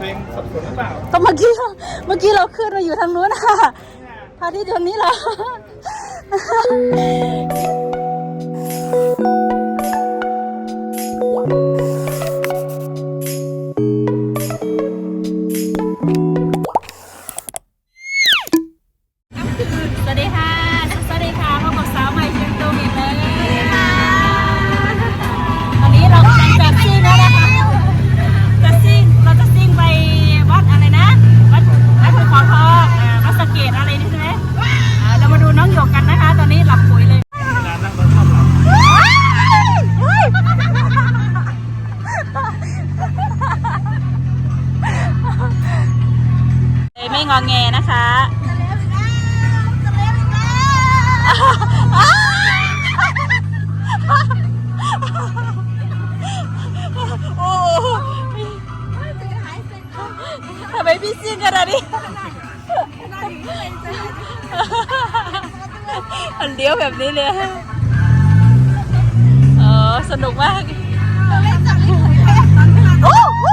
ตัวเองสับสนหรือเปล่าก็เมื่อกี้เมื่อกี้เราขึ้นมาอยู่ทางนู้นค่ะพระอาทิตย์อยู่ทางนี้เหรอสวัสดีค่ะ ทำไมพี่ซิ่งขนาดนี้มันเลี้ยวแบบนี้เลยเออสนุกมากโอ้โห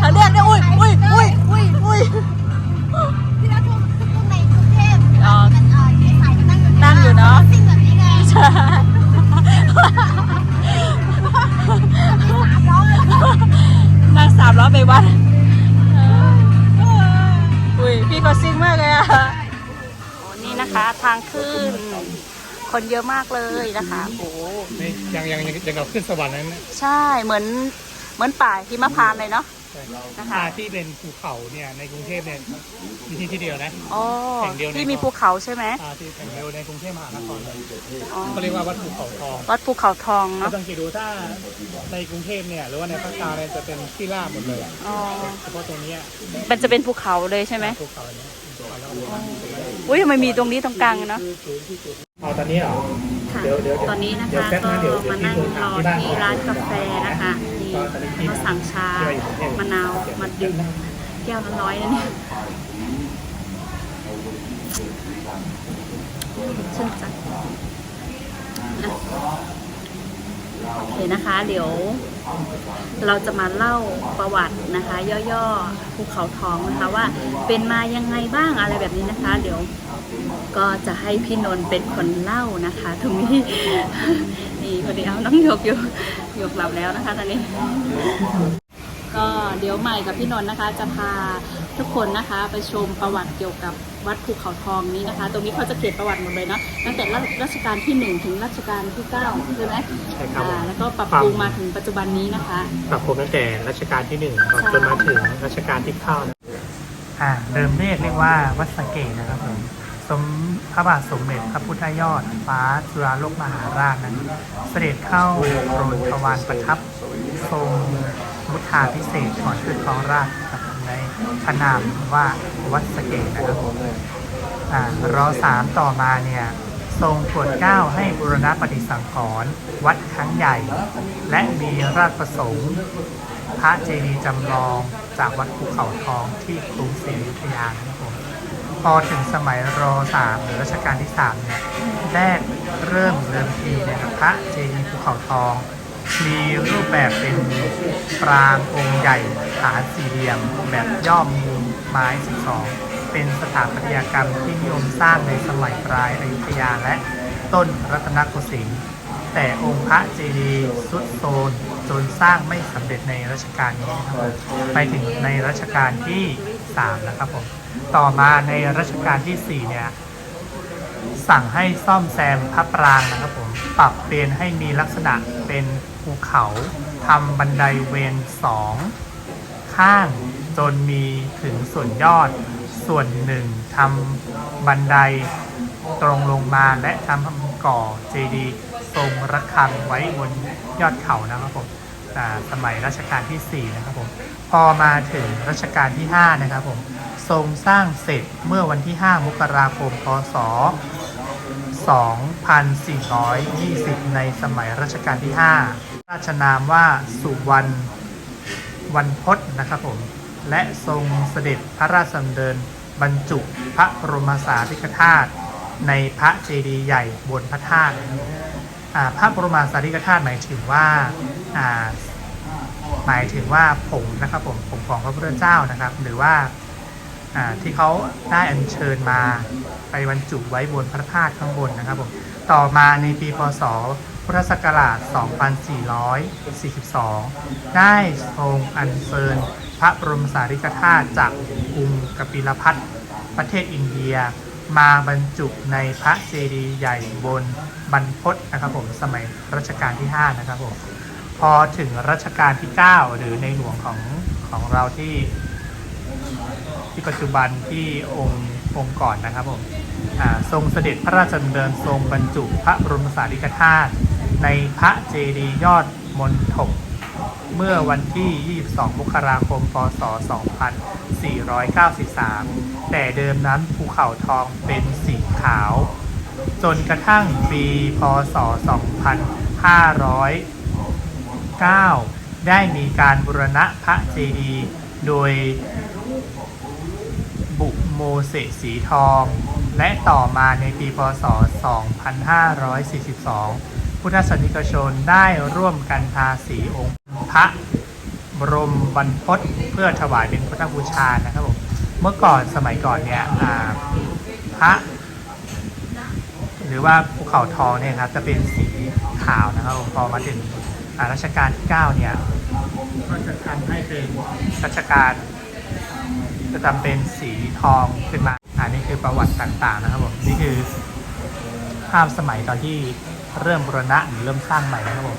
ครั้งแรกเนี่ยอุ้ยอุ้ยอุ้ยอุ้ย คนเยอะมากเลยนะคะ โอ้นี่ยังยังยังยังเราขึ้นสวรรค์นั้นนะใช่เหมือนเหมือนป่าหิมพานต์เลยเนาะใช่นะคะอ่าที่เป็นภูเขาเนี่ยในกรุงเทพเนี่ยมีที่ที่เดียวนะ อ๋อแห่งเดียวใน ที่มีภูเขาใช่ไหมอ่าที่แห่งเดียวในกรุงเทพมหานครเลยอ๋อเขาเรียกว่าวัดภูเขาทองวัดภูเขาทองถ้าเนาะสังเกตดูถ้าในกรุงเทพเนี่ยหรือว่าในภาคกลางเนี่ยจะเป็นที่ราบหมดเลยอ๋อ เฉพาะตรงเนี้ยมันจะเป็นภูเขาเลยใช่ไหมภูเขาเนี่ยอุ้ยทำไมมีตรงนี้ตรงกลางเนาะ เอาตอนนี้เหรอค่ะเดี๋ยวเดี๋ยวตอนนี้นะเดี๋ยวคะแป๊บก็นะเดี๋ยวเดี๋ยวมานั่งพี่รโทรอถามที่บ้านที่ร้านกาแฟนะคะนี่เขาสั่งชามะนาวมาดื่มแก้วละร้อยนะเนี่ยชื่นใจนะโอเคนะคะ เดี๋ยว เราจะมาเล่าประวัตินะคะ ย่อๆภูเขาทองนะคะว่าเป็นมายังไงบ้างอะไรแบบนี้นะคะ เดี๋ยว ก็จะให้พี่นนท์เป็นคนเล่านะคะ ตรงนี้นี่พอดีเอาน้องหยกอยู่หยกหลับแล้วนะคะตอนนี้ ก็เดี๋ยวใหม่กับพี่นนท์นะคะ จะพาทุกคนนะคะไปชมประวัติเกี่ยวกับวัดภูเขาทองนี้นะคะ ตรงนี้เขาจะเขียนประวัติหมดเลยเนาะตั้งแต่รัชกาลที่หนึ่งถึงรัชกาลที่เก้าใช่ไหมใช่ครับอ่าแล้วก็ปรับปรุงมาถึงปัจจุบันนี้นะคะปรับปรุงตั้งแต่รัชกาลที่หนึ่งใช่จนมาถึงรัชกาลที่เก้านะอ่าเดิมเรียกเรียกว่าวัดสะเกตนะครับผม สมพระบาทสมเด็จพระพุทธยอด ฟ้าจุฬาโลกมหาราชนั้น เสด็จเข้าโปรดทวารประทับทรงมุทาพิเศษก่อนขึ้นครองราชย์ครับในพระนามว่าวัดสเกตนะครับผมรอสามต่อมาเนี่ยทรงโปรดเกล้าให้บูรณะปฏิสังขรณ์วัดครั้งใหญ่ และมีราชประสงค์พระเจดีย์จำลองจากวัดภูเขาทองที่กรุงศรีอยุธยานะครับผม พอถึงสมัยรสามหรือรัชกาลที่สามเนี่ยแรกเริ่มเริ่มทีเนี่ยพระเจดีย์ภูเขาทอง มีรูปแบบเป็นปรางองค์ใหญ่ฐานสี่เหลี่ยม แบบย่อมมุมไม้12เป็นสถาปัตยกรรมที่นิยมสร้างในสมัยปลายอยุธยาและต้นรัตนโกสินทร์แต่องค์พระเจดีย์ทรุดโทรมจนสร้างไม่สำเร็จในรัชกาลนี้นะครับไปถึงในรัชกาลที่ 3นะครับผมต่อมาในรัชกาลทีสี่4เนี่ยสั่งให้ซ่อมแซมพระปรางนะครับผมปรับเปลี่ยนให้มีลักษณะเป็นภูเขาทำบันไดเวนสองข้างจนมีถึงส่วนยอด ส่วนหนึ่งทำบันไดตรงลงมาและทำก่อเจดีย์ทรงระฆังไว้บนยอดเขานะครับผม สมัยรัชกาลที่ 4 นะครับผมพอมาถึงรัชกาลที่ 5 นะครับผมทรงสร้างเสร็จเมื่อวันที่ 5 มกราคม พศ 2420 ในสมัยรัชกาลที่ 5 ราชนามว่าสุวรรณวันพศนะครับผม และทรงเสด็จพระราชดำเนินบรรจุพระบรมสารีริกธาตุในพระเจดีย์ใหญ่บนพระธาตุ พระบรมสารีริกธาตุหมายถึงว่าหมายถึงว่าผงนะครับผมผงของพระพุทธเจ้านะครับ หรือว่าที่เขาได้อัญเชิญมาไปบรรจุไว้บนพระธาตุข้างบนนะครับผมต่อมาในปีพศพุทธศักราช 2442 ได้ทรงอัญเชิญพระบรมสารีริกธาตุจากกรุงกบิลพัทประเทศอินเดีย มาบรรจุในพระเจดีย์ใหญ่บนบรรพตนะครับผมสมัยรัชกาลที่ 5 นะครับผมพอถึงรัชกาลที่ 9 หรือในหลวงของของเราที่ที่ปัจจุบันที่องค์องค์ก่อนนะครับผมทรงเสด็จพระราชดำเนินทรงบรรจุพระบรมสารีริกธาตุในพระเจดีย์ยอดมณฑป เมื่อวันที่ 22 มกราคม พศ 2493 แต่เดิมนั้นภูเขาทองเป็นสีขาว จนกระทั่งปี พศ 2509 ได้มีการบูรณะพระเจดีย์โดยบุโมเสสสีทอง และต่อมาในปี พศ 2542 พุทธศนิกชนได้ร่วมกันทาสีองค์ พระบรมบรรพตเพื่อถวายเป็นพุทธบูชานะครับผมเมื่อก่อนสมัยก่อนเนี่ยพระ หรือว่าภูเขาทองเนี่ยครับจะเป็นสีขาวนะครับผมพอมาถึงรัชกาลที่9เนี่ยก็จะทำให้เป็นรัชกาลจะทำเป็นสีทองขึ้นมาอันนี้คือประวัติต่างๆนะครับผมนี่คือภาพสมัยตอนที่เริ่มบูรณะหรือเริ่มสร้างใหม่นะครับผม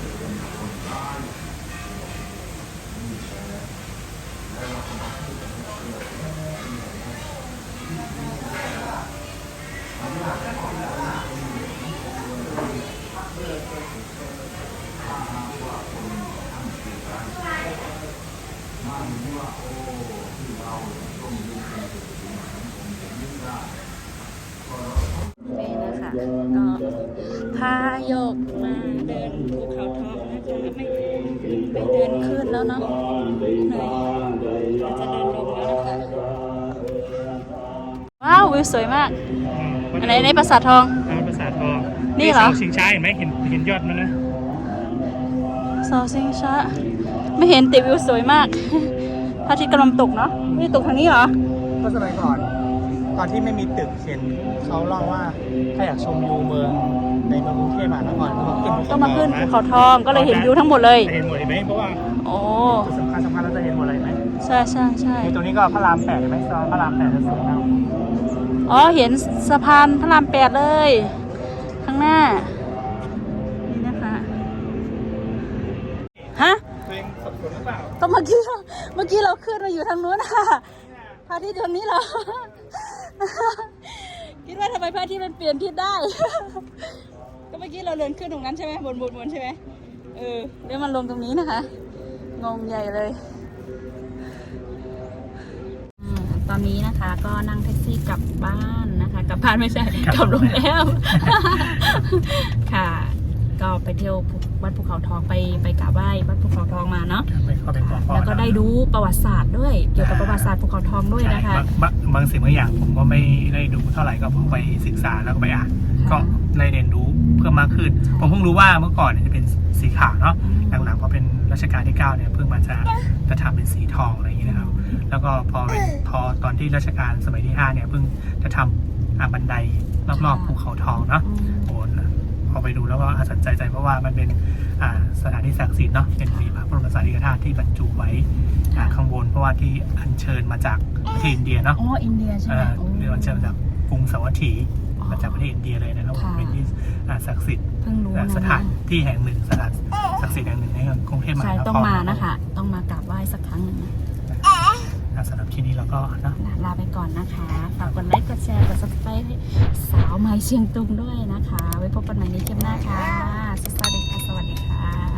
ก็พายกมาเดินภูเขาทองนะคะไม่ไม่เดินขึ้นแล้วเนาะเหนื่อยก็จะเดินลงแล้วนะคะว้าววิวสวยมากอันไหนในปราสาททอง อ่าภาษาทองนี่เหรอ สาชิงช้าเห็นไหมเห็นเห็นยอดมันนะเสาสิงช้าไม่เห็นแต่วิวสวยมากพระอาทิตย์กำลังตกเนาะไม่ตกทางนี้เหรอ ก็สมัยก่อน ตอนที่ไม่มีตึกเขียนเขาเล่าว่าถ้าอยากชมวิวเมืองในเมืองกรุงเทพมหานครก็ต้องขึ้นภูต้องมาขึ้นภูทเขาองทองก็เลยเห็นวิวทั้งหมดเลยจะเห็นหมดเห็นไหมเพราะว่าโอ้จุดสำคัญสำคัญเราจะเห็นหมดเลยไหมใช่ใช่ใช่นี่ตรงนี้ก็พระรามแปดเห็นไหมซอยพระรามแปดจะสูงนะอ๋อเห็นสะพานพระรามแปดเลย ข้างหน้านี่นะคะฮะตัวเองสับสนหรือเปล่าก็เมื่อกี้เราเมื่อกี้เราขึ้นมาอยู่ทางนู้นค่ะพระอาทิตย์ตรงนี้เหรอ คิดว่าทำไมพระอาทิตย์มันเปลี่ยนทิศได้ ก็เมื่อกี้เราเดินขึ้นตรงนั้นใช่ไหมบนบนบนใช่ไหมเออแล้วมันลงตรงนี้นะคะ งงใหญ่เลยอืมตอนนี้นะคะก็นั่งแท็กซี่กลับบ้านนะคะกลับบ้านไม่ใช่กลับโรงแรมค่ะ ก็ไปเที่ยวภู วัดภูเขาทองไปไปกราบไหว้วัดภูเขาทองมาเนาะไปเข้าไปขอพรแล้วก็ได้รู้ประวัติศาสตร์ด้วยเกี่ยวกับประวัติศาสตร์ภูเขาทองด้วยใช่นะคะบางบางบางสิ่งบางอย่างผมก็ไม่ได้ดูเท่าไหร่ก็พอไปศึกษาแล้วก็ไปอ่านก็ได้เรียนรู้เพิ่มมากขึ้น ผมเพิ่งรู้ว่าเมื่อก่อนเนี่ยจะเป็นสีขาวเนาะหลังๆพอเป็นรัชกาลที่9เนี่ยเพิ่งมาจะจะทำเป็นสีทองอะไรอย่างเงี้ยนะครับ แล้วก็พอเป็นพอตอนที่รัชกาลสมัยที่5เนี่ยเพิ่งจะทำอ่าบันไดรอบๆภูเขาทองเนาะอืมโอ้ พอไปดูแล้วก็อาสนใจใจเพราะว่ามันเป็นอ่าสถานที่ศักดิ์สิทธิ์เนาะเป็นมีพระบรมสารีริกธาตุที่บรรจุไว้อ่าข้างบนเพราะว่าที่อัญเชิญมาจากประเทศอินเดียเนาะอ๋ออินเดียใช่ไหมอ่าโอ้เรืออัญเชิญมาจากกรุงสาวัตถีมาจากประเทศอินเดียเลยนะครับผมค่ะเป็นที่อ่าศักดิ์สิทธิ์เพิ่งรู้อ่านะสถานที่แห่งหนึ่งสถานศักดิ์สิทธิ์แห่งหนึ่งในกรุงเทพมหาใช่นครต้องมานะคะต้องมากราบไหว้สักครั้งหนึ่ง สำหรับที่นี้เราก็เนาะลาไปก่อนนะคะฝากกดไลค์กดแชร์กดซับสไครต์สาวไม้เชียงตุงด้วยนะคะ ไว้พบกันใหม่ในคลิปหน้าค่ะสวัสดีค่ะสวัสดีค่ะ